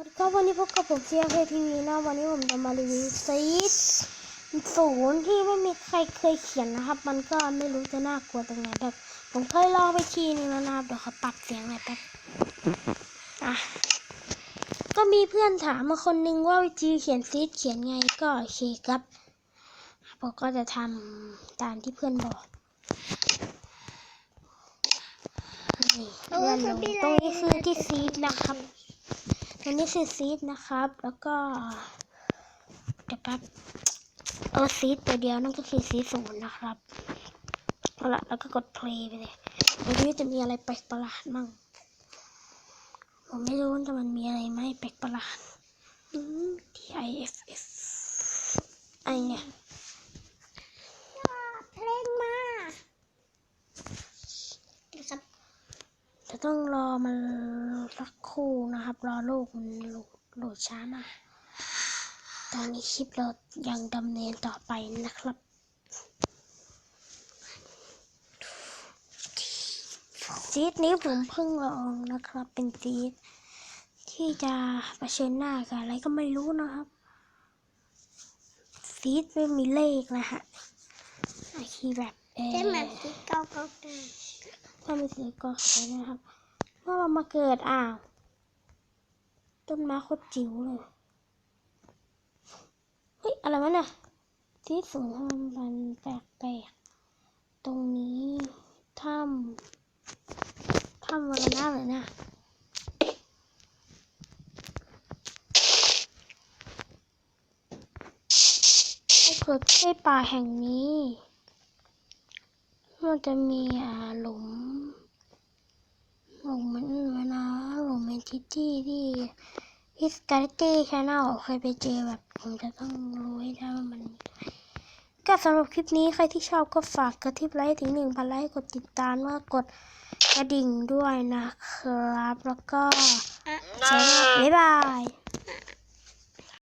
วัสดีครับวันนี้พบกับผมเซียเพทีวีนะวันนี้ผมจะมารีวิวซีดศูนย์ที่ไม่มีใครเคยเขียนนะครับ มันก็ไม่รู้จะน่ากลัวตรงไหนแบบ ผมเคยลองไปทีนึงแล้วนะครับเดี๋ยวขอปรับเสียงหน่อยแป๊บอะก็มีเพื่อนถามมาคนนึงว่าวิธีเขียนซีดเขียนไงก็โอเคครับผมก็จะทำตามที่เพื่อนบอกนี่เลื่อนลงตรงนี้คือที่ซีดนะครับ อันนี้คือซีดนะครับ แล้วก็เดี๋ยวแป๊บเอาซีดตัวเดียวนั่นก็คือซีศูนย์นะครับเอาละแล้วก็กดเพลย์ไปเลยวันนี้จะมีอะไรแปลกประหลาดมั่งผมไม่รู้แต่มันมีอะไรไหมแปลกประหลาดอืม T I F F ไอเนี่ย เพลงมาครับ จะต้องรอมันสักครู่นะครับ รอลูกมันโหลดโหลดช้ามากตอนนี้คลิปเรายังดำเนินต่อไปนะครับซีดนี้ผมเพิ่งลองนะครับ เป็นซีดที่จะเผชิญหน้ากับอะไรก็ไม่รู้นะครับซีดไม่มีเลขนะฮะไอคีแบบเออเช่นแบบที่เก้าเก้าเก้า ถ้ามีสีก็ขายนะครับ เมื่อเรามาเกิดอ้าว ต้นไม้โคตรจิ๋วเลย เฮ้ย อะไรวะเนี่ยที่สูงทำมันแปลกๆ ตรงนี้ถ้ำถ้ำวรณะเลยนะเกิดใช่ป่าแห่งนี้มันจะมีหลุม หลุมมันมันนะ หลุมเมนทิตี้ที่ที่สกาเลตี้ชาแนลเคยไปเจอแบบผมจะต้องรู้ให้ได้ว่ามันก็สำหรับคลิปนี้ใครที่ชอบก็ฝากกระทิบไลค์ถึงหนึ่งพันไลค์กดติดตามว่ากดกระดิ่งด้วยนะครับ แล้วก็อะใช้บ๊ายบาย